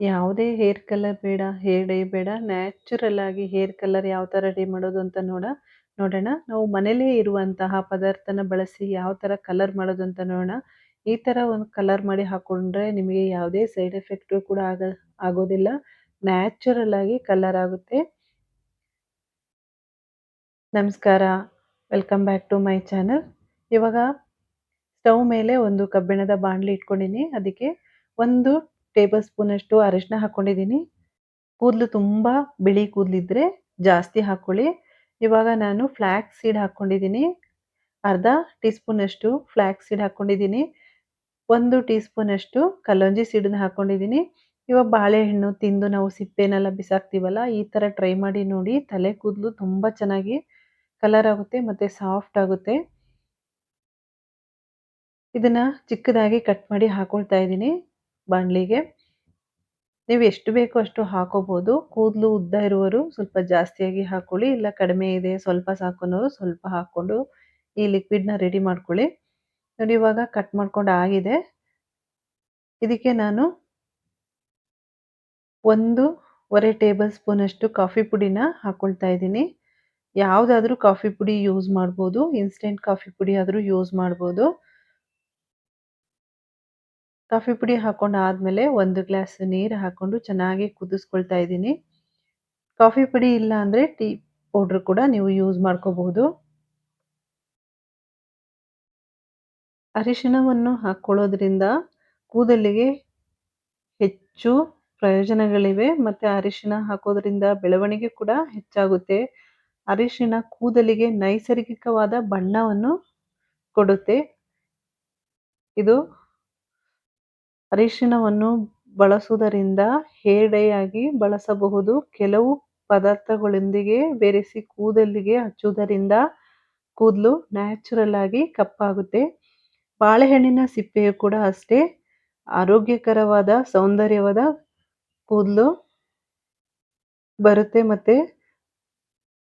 ಯಾವುದೇ hair colour ಬೇಡ, hair dye ಬೇಡ, ನ್ಯಾಚುರಲ್ ಆಗಿ ಹೇರ್ ಕಲರ್ ಯಾವ ಥರ ರೆಡಿ ಮಾಡೋದು ಅಂತ ನೋಡ ನೋಡೋಣ. ನಾವು ಮನೆಯಲ್ಲೇ ಇರುವಂತಹ ಪದಾರ್ಥನ ಬಳಸಿ ಯಾವ ಥರ ಕಲರ್ ಮಾಡೋದು ಅಂತ ನೋಡೋಣ. ಈ ತರ ಒಂದು ಕಲರ್ ಮಾಡಿ ಹಾಕೊಂಡ್ರೆ ನಿಮಗೆ ಯಾವುದೇ ಸೈಡ್ ಎಫೆಕ್ಟ್ ಕೂಡ ಆಗ ಆಗೋದಿಲ್ಲ. ನ್ಯಾಚುರಲ್ ಆಗಿ ಕಲರ್ ಆಗುತ್ತೆ. ನಮಸ್ಕಾರ welcome back to my channel. ಇವಾಗ ಸ್ಟವ್ ಮೇಲೆ ಒಂದು ಕಬ್ಬಿಣದ ಬಾಣಲಿ ಇಟ್ಕೊಂಡಿನಿ. ಅದಕ್ಕೆ ಒಂದು ಟೇಬಲ್ ಸ್ಪೂನ್ ಅಷ್ಟು ಅರಿಶಿನ ಹಾಕೊಂಡಿದ್ದೀನಿ. ಕೂದಲು ತುಂಬ ಬಿಳಿ ಕೂದಲಿದ್ದರೆ ಜಾಸ್ತಿ ಹಾಕ್ಕೊಳ್ಳಿ ಇವಾಗ ನಾನು ಫ್ಲ್ಯಾಕ್ಸ್ ಸೀಡ್ ಹಾಕ್ಕೊಂಡಿದ್ದೀನಿ ಅರ್ಧ ಟೀ ಸ್ಪೂನ್ ಅಷ್ಟು ಫ್ಲಾಕ್ಸ್ ಸೀಡ್ ಹಾಕ್ಕೊಂಡಿದ್ದೀನಿ ಒಂದು ಟೀ ಸ್ಪೂನ್ ಅಷ್ಟು ಕಲ್ಲಂಜಿ ಸೀಡನ್ನ ಹಾಕ್ಕೊಂಡಿದ್ದೀನಿ ಇವಾಗ ಬಾಳೆಹಣ್ಣು ತಿಂದು ನಾವು ಸಿಪ್ಪೆನೆಲ್ಲ ಬಿಸಾಕ್ತೀವಲ್ಲ, ಈ ಥರ ಟ್ರೈ ಮಾಡಿ ನೋಡಿ. ತಲೆ ಕೂದಲು ತುಂಬ ಚೆನ್ನಾಗಿ ಕಲರ್ ಆಗುತ್ತೆ ಮತ್ತು ಸಾಫ್ಟ್ ಆಗುತ್ತೆ. ಇದನ್ನು ಚಿಕ್ಕದಾಗಿ ಕಟ್ ಮಾಡಿ ಹಾಕ್ಕೊಳ್ತಾ ಇದ್ದೀನಿ ಬಾಣಲಿಗೆ. ನೀವು ಎಷ್ಟು ಬೇಕೋ ಅಷ್ಟು ಹಾಕೋಬಹುದು. ಕೂದಲು ಉದ್ದ ಇರುವವರು ಸ್ವಲ್ಪ ಜಾಸ್ತಿಯಾಗಿ ಹಾಕೊಳ್ಳಿ. ಇಲ್ಲ ಕಡಿಮೆ ಇದೆ, ಸ್ವಲ್ಪ ಸಾಕು ಸ್ವಲ್ಪ ಹಾಕೊಂಡು ಈ ಲಿಕ್ವಿಡ್‌ನ ರೆಡಿ ಮಾಡ್ಕೊಳ್ಳಿ. ನೋಡಿ, ಇವಾಗ ಕಟ್ ಮಾಡ್ಕೊಂಡು ಆಗಿದೆ. ಇದಕ್ಕೆ ನಾನು ಒಂದೂವರೆ ಟೇಬಲ್ ಸ್ಪೂನ್ ಅಷ್ಟು ಕಾಫಿ ಪುಡಿನ ಹಾಕೊಳ್ತಾ ಇದ್ದೀನಿ. ಯಾವುದಾದ್ರೂ ಕಾಫಿ ಪುಡಿ ಯೂಸ್ ಮಾಡ್ಬೋದು. ಇನ್ಸ್ಟೆಂಟ್ ಕಾಫಿ ಪುಡಿ ಆದ್ರೂ ಯೂಸ್ ಮಾಡ್ಬೋದು. ಕಾಫಿ ಪುಡಿ ಹಾಕೊಂಡು ಆದ್ಮೇಲೆ ಒಂದು ಗ್ಲಾಸ್ ನೀರು ಹಾಕೊಂಡು ಚೆನ್ನಾಗಿ ಕುದಿಸ್ಕೊಳ್ತಾ ಇದ್ದೀನಿ. ಕಾಫಿ ಪುಡಿ ಇಲ್ಲ ಅಂದ್ರೆ ಟೀ ಪೌಡರ್ ಕೂಡ ನೀವು ಯೂಸ್ ಮಾಡ್ಕೋಬಹುದು. ಅರಿಶಿಣವನ್ನು ಹಾಕೊಳ್ಳೋದ್ರಿಂದ ಕೂದಲಿಗೆ ಹೆಚ್ಚು ಪ್ರಯೋಜನಗಳಿವೆ. ಮತ್ತೆ ಅರಿಶಿಣ ಹಾಕೋದ್ರಿಂದ ಬೆಳವಣಿಗೆ ಕೂಡ ಹೆಚ್ಚಾಗುತ್ತೆ. ಅರಿಶಿಣ ಕೂದಲಿಗೆ ನೈಸರ್ಗಿಕವಾದ ಬಣ್ಣವನ್ನು ಕೊಡುತ್ತೆ. ಇದು ಅರಿಶಿಣವನ್ನು ಬಳಸುವುದರಿಂದ ಹೇರ್ ಡೈ ಆಗಿ ಬಳಸಬಹುದು. ಕೆಲವು ಪದಾರ್ಥಗಳೊಂದಿಗೆ ಬೆರೆಸಿ ಕೂದಲಿಗೆ ಹಚ್ಚುವುದರಿಂದ ಕೂದಲು ನ್ಯಾಚುರಲ್ ಆಗಿ ಕಪ್ಪಾಗುತ್ತೆ. ಬಾಳೆಹಣ್ಣಿನ ಸಿಪ್ಪೆಯು ಕೂಡ ಅಷ್ಟೇ ಆರೋಗ್ಯಕರವಾದ ಸೌಂದರ್ಯವಾದ ಕೂದಲು ಬರುತ್ತೆ ಮತ್ತೆ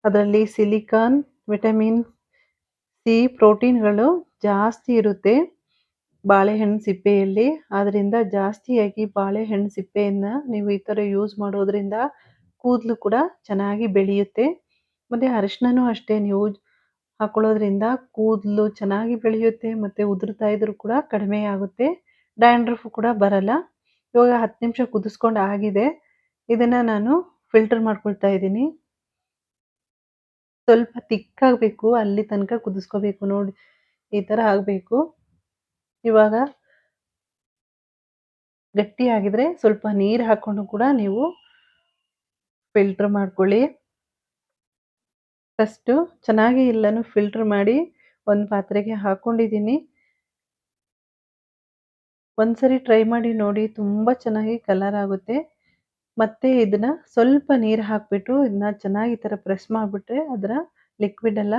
ಅದರಲ್ಲಿ ಸಿಲಿಕಾನ್, ವಿಟಮಿನ್ ಸಿ, ಪ್ರೋಟೀನ್‌ಗಳು ಜಾಸ್ತಿ ಇರುತ್ತೆ ಬಾಳೆಹಣ್ಣು ಸಿಪ್ಪೆಯಲ್ಲಿ. ಆದ್ದರಿಂದ ಜಾಸ್ತಿಯಾಗಿ ಬಾಳೆಹಣ್ಣು ಸಿಪ್ಪೆಯನ್ನು ನೀವು ಈ ಥರ ಯೂಸ್ ಮಾಡೋದ್ರಿಂದ ಕೂದಲು ಕೂಡ ಚೆನ್ನಾಗಿ ಬೆಳೆಯುತ್ತೆ. ಮತ್ತು ಅರಿಶಿಣನೂ ಅಷ್ಟೇ ನೀವು ಹಾಕೊಳ್ಳೋದ್ರಿಂದ ಕೂದಲು ಚೆನ್ನಾಗಿ ಬೆಳೆಯುತ್ತೆ, ಮತ್ತು ಉದುರ್ತಾ ಇದ್ರೂ ಕೂಡ ಕಡಿಮೆ ಆಗುತ್ತೆ. ಡ್ಯಾಂಡ್ರಫ್ ಕೂಡ ಬರಲ್ಲ. ಇವಾಗ 10 ನಿಮಿಷ ಕುದಿಸ್ಕೊಂಡು ಆಗಿದೆ. ಇದನ್ನು ನಾನು ಫಿಲ್ಟರ್ ಮಾಡ್ಕೊಳ್ತಾ ಇದ್ದೀನಿ. ಸ್ವಲ್ಪ ತಿಕ್ಕಾಗಬೇಕು, ಅಲ್ಲಿ ತನಕ ಕುದಿಸ್ಕೋಬೇಕು ನೋಡಿ. ಈ ಥರ ಆಗ್ಬೇಕು. ಇವಾಗ ಗಟ್ಟಿಯಾಗಿದ್ರೆ ಸ್ವಲ್ಪ ನೀರು ಹಾಕೊಂಡು ಕೂಡ ನೀವು ಫಿಲ್ಟರ್ ಮಾಡ್ಕೊಳ್ಳಿ. ಫಸ್ಟು ಚೆನ್ನಾಗಿ ಎಲ್ಲಾನು ಫಿಲ್ಟರ್ ಮಾಡಿ ಒಂದು ಪಾತ್ರೆಗೆ ಹಾಕೊಂಡಿದ್ದೀನಿ. ಒಂದ್ಸರಿ ಟ್ರೈ ಮಾಡಿ ನೋಡಿ ತುಂಬ ಚೆನ್ನಾಗಿ ಕಲರ್ ಆಗುತ್ತೆ. ಮತ್ತೆ ಇದನ್ನ ಸ್ವಲ್ಪ ನೀರು ಹಾಕ್ಬಿಟ್ಟು ಇದನ್ನ ಚೆನ್ನಾಗಿ ಈ ಥರ ಪ್ರೆಸ್ ಮಾಡಿಬಿಟ್ರೆ ಅದರ ಲಿಕ್ವಿಡ್ ಎಲ್ಲ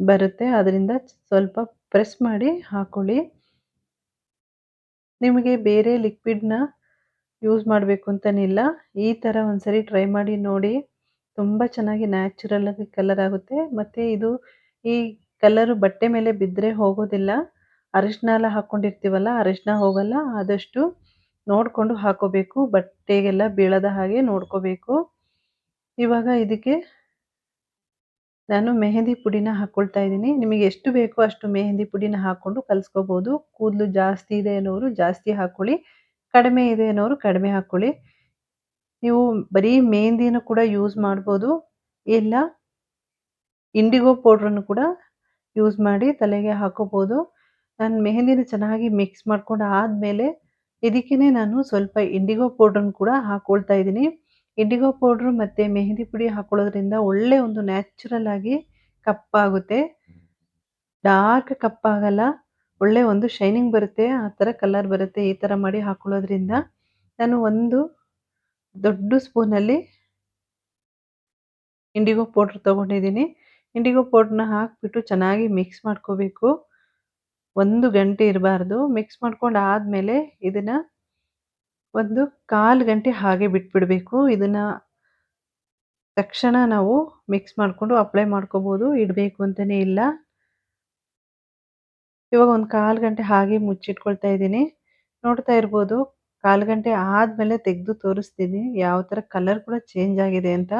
ಬರುತ್ತೆ. ಅದರಿಂದ ಸ್ವಲ್ಪ ಪ್ರೆಸ್ ಮಾಡಿ ಹಾಕೊಳ್ಳಿ. ನಿಮಗೆ ಬೇರೆ ಲಿಕ್ವಿಡ್‌ನ ಯೂಸ್ ಮಾಡಬೇಕು ಅಂತನಿಲ್ಲ ಈ ಥರ ಒಂದ್ಸರಿ ಟ್ರೈ ಮಾಡಿ ನೋಡಿ. ತುಂಬ ಚೆನ್ನಾಗಿ ನ್ಯಾಚುರಲ್ ಆಗಿ ಕಲರ್ ಆಗುತ್ತೆ. ಮತ್ತು ಇದು ಈ ಕಲರು ಬಟ್ಟೆ ಮೇಲೆ ಬಿದ್ದರೆ ಹೋಗೋದಿಲ್ಲ. ಅರಿಶಿನ ಎಲ್ಲ ಹಾಕ್ಕೊಂಡಿರ್ತೀವಲ್ಲ ಅರಿಶಿನ ಹೋಗಲ್ಲ. ಆದಷ್ಟು ನೋಡಿಕೊಂಡು ಹಾಕೋಬೇಕು. ಬಟ್ಟೆಗೆಲ್ಲ ಬೀಳದ ಹಾಗೆ ನೋಡ್ಕೋಬೇಕು. ಇವಾಗ ಇದಕ್ಕೆ ನಾನು ಮೆಹಂದಿ ಪುಡಿನ ಹಾಕ್ಕೊಳ್ತಾ ಇದ್ದೀನಿ. ನಿಮಗೆ ಎಷ್ಟು ಬೇಕೋ ಅಷ್ಟು ಮೆಹಂದಿ ಪುಡಿನ ಹಾಕ್ಕೊಂಡು ಕಲಿಸ್ಕೋಬೋದು ಕೂದಲು ಜಾಸ್ತಿ ಇದೆ ಅನ್ನೋರು ಜಾಸ್ತಿ ಹಾಕೊಳ್ಳಿ. ಕಡಿಮೆ ಇದೆ ಅನ್ನೋರು ಕಡಿಮೆ ಹಾಕ್ಕೊಳ್ಳಿ ನೀವು ಬರೀ ಮೆಹಂದಿಯನ್ನು ಕೂಡ ಯೂಸ್ ಮಾಡ್ಬೋದು. ಇಲ್ಲ ಇಂಡಿಗೋ ಪೌಡ್ರನ್ನು ಕೂಡ ಯೂಸ್ ಮಾಡಿ ತಲೆಗೆ ಹಾಕೋಬೋದು ನಾನು ಮೆಹಂದಿನ ಚೆನ್ನಾಗಿ ಮಿಕ್ಸ್ ಮಾಡ್ಕೊಂಡು ಆದಮೇಲೆ ಇದಕ್ಕೇ ನಾನು ಸ್ವಲ್ಪ ಇಂಡಿಗೋ ಪೌಡ್ರನ್ನು ಕೂಡ ಹಾಕ್ಕೊಳ್ತಾ ಇದ್ದೀನಿ. ಇಂಡಿಗೋ ಪೌಡ್ರು ಮತ್ತೆ ಮೆಹಂದಿ ಪುಡಿ ಹಾಕೊಳ್ಳೋದ್ರಿಂದ ಒಳ್ಳೆ ಒಂದು ನ್ಯಾಚುರಲ್ ಆಗಿ ಕಪ್ಪಾಗುತ್ತೆ. ಡಾರ್ಕ್ ಕಪ್ಪಾಗಲ್ಲ. ಒಳ್ಳೆ ಒಂದು ಶೈನಿಂಗ್ ಬರುತ್ತೆ. ಆ ಥರ ಕಲರ್ ಬರುತ್ತೆ. ಈ ಥರ ಮಾಡಿ ಹಾಕೊಳ್ಳೋದ್ರಿಂದ ನಾನು ಒಂದು ದೊಡ್ಡ ಸ್ಪೂನಲ್ಲಿ ಇಂಡಿಗೋ ಪೌಡ್ರ್ ತಗೊಂಡಿದ್ದೀನಿ. ಇಂಡಿಗೋ ಪೌಡ್ರನ್ನ ಹಾಕಿಬಿಟ್ಟು ಚೆನ್ನಾಗಿ ಮಿಕ್ಸ್ ಮಾಡ್ಕೋಬೇಕು. ಒಂದು ಗಂಟೆ ಇರಬಾರ್ದು. ಮಿಕ್ಸ್ ಮಾಡ್ಕೊಂಡು ಆದಮೇಲೆ ಇದನ್ನ ಒಂದು ಕಾಲು ಗಂಟೆ ಹಾಗೆ ಬಿಟ್ಬಿಡಬೇಕು. ಇದನ್ನ ತಕ್ಷಣ ನಾವು ಮಿಕ್ಸ್ ಮಾಡ್ಕೊಂಡು ಅಪ್ಲೈ ಮಾಡ್ಕೋಬೋದು. ಇಡಬೇಕು ಅಂತಲೇ ಇಲ್ಲ. ಇವಾಗ ಒಂದು ಕಾಲು ಗಂಟೆ ಹಾಗೆ ಮುಚ್ಚಿಟ್ಕೊಳ್ತಾ ಇದ್ದೀನಿ. ನೋಡ್ತಾ ಇರ್ಬೋದು, ಕಾಲು ಗಂಟೆ ಆದಮೇಲೆ ತೆಗೆದು ತೋರಿಸ್ತೀನಿ. ಯಾವ ಥರ ಕಲರ್ ಕೂಡ ಚೇಂಜ್ ಆಗಿದೆ ಅಂತ.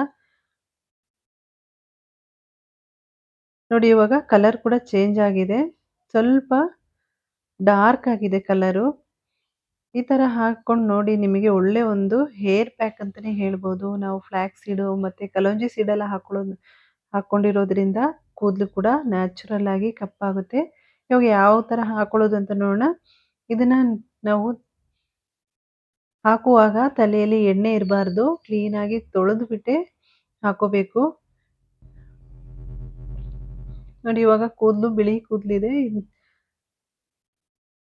ನೋಡಿ, ಇವಾಗ ಕಲರ್ ಕೂಡ ಚೇಂಜ್ ಆಗಿದೆ. ಸ್ವಲ್ಪ ಡಾರ್ಕ್ ಆಗಿದೆ ಕಲರು ಈ ಥರ ಹಾಕ್ಕೊಂಡು ನೋಡಿ ನಿಮಗೆ ಒಳ್ಳೆ ಒಂದು ಹೇರ್ ಪ್ಯಾಕ್ ಅಂತಲೇ ಹೇಳ್ಬೋದು. ನಾವು ಫ್ಲ್ಯಾಕ್ಸ್ ಸೀಡು ಮತ್ತು ಕಲೋಂಜಿ ಸೀಡೆಲ್ಲ ಹಾಕೊಳ್ಳೋದು ಹಾಕ್ಕೊಂಡಿರೋದ್ರಿಂದ ಕೂದಲು ಕೂಡ ನ್ಯಾಚುರಲ್ ಆಗಿ ಕಪ್ಪಾಗುತ್ತೆ. ಇವಾಗ ಯಾವ ಥರ ಹಾಕೊಳ್ಳೋದು ಅಂತ ನೋಡೋಣ. ಇದನ್ನು ನಾವು ಹಾಕುವಾಗ ತಲೆಯಲ್ಲಿ ಎಣ್ಣೆ ಇರಬಾರ್ದು. ಕ್ಲೀನಾಗಿ ತೊಳೆದು ಬಿಟ್ಟೆ ಹಾಕೋಬೇಕು. ನೋಡಿ ಇವಾಗ ಕೂದಲು ಬಿಳಿ ಕೂದಲಿದೆ.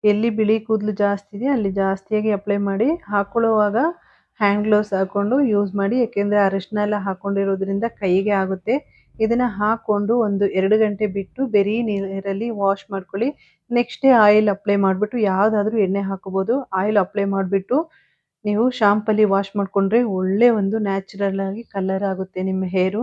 ಎಲ್ಲಿ ಬಿಳಿ ಕೂದಲು ಜಾಸ್ತಿ ಇದೆ, ಅಲ್ಲಿ ಜಾಸ್ತಿಯಾಗಿ ಅಪ್ಲೈ ಮಾಡಿ ಹಾಕೊಳ್ಳುವಾಗ ಹ್ಯಾಂಡ್ ಗ್ಲೌಸ್ ಹಾಕೊಂಡು ಯೂಸ್ ಮಾಡಿ ಯಾಕೆಂದರೆ ಅರಿಶಿನ ಎಲ್ಲ ಹಾಕೊಂಡಿರೋದ್ರಿಂದ ಕೈಗೆ ಆಗುತ್ತೆ. ಇದನ್ನು ಹಾಕ್ಕೊಂಡು ಒಂದು ಎರಡು ಗಂಟೆ ಬಿಟ್ಟು ಬೆರಿ ನೀರಲ್ಲಿ ವಾಶ್ ಮಾಡ್ಕೊಳ್ಳಿ. ನೆಕ್ಸ್ಟ್ ಡೇ ಆಯಿಲ್ ಅಪ್ಲೈ ಮಾಡಿಬಿಟ್ಟು ಯಾವುದಾದ್ರೂ ಎಣ್ಣೆ ಹಾಕೋಬೋದು. ಆಯಿಲ್ ಅಪ್ಲೈ ಮಾಡಿಬಿಟ್ಟು ನೀವು ಶಾಂಪಲ್ಲಿ ವಾಶ್ ಮಾಡಿಕೊಂಡ್ರೆ ಒಳ್ಳೆ ಒಂದು ನ್ಯಾಚುರಲ್ ಆಗಿ ಕಲರ್ ಆಗುತ್ತೆ ನಿಮ್ಮ ಹೇರು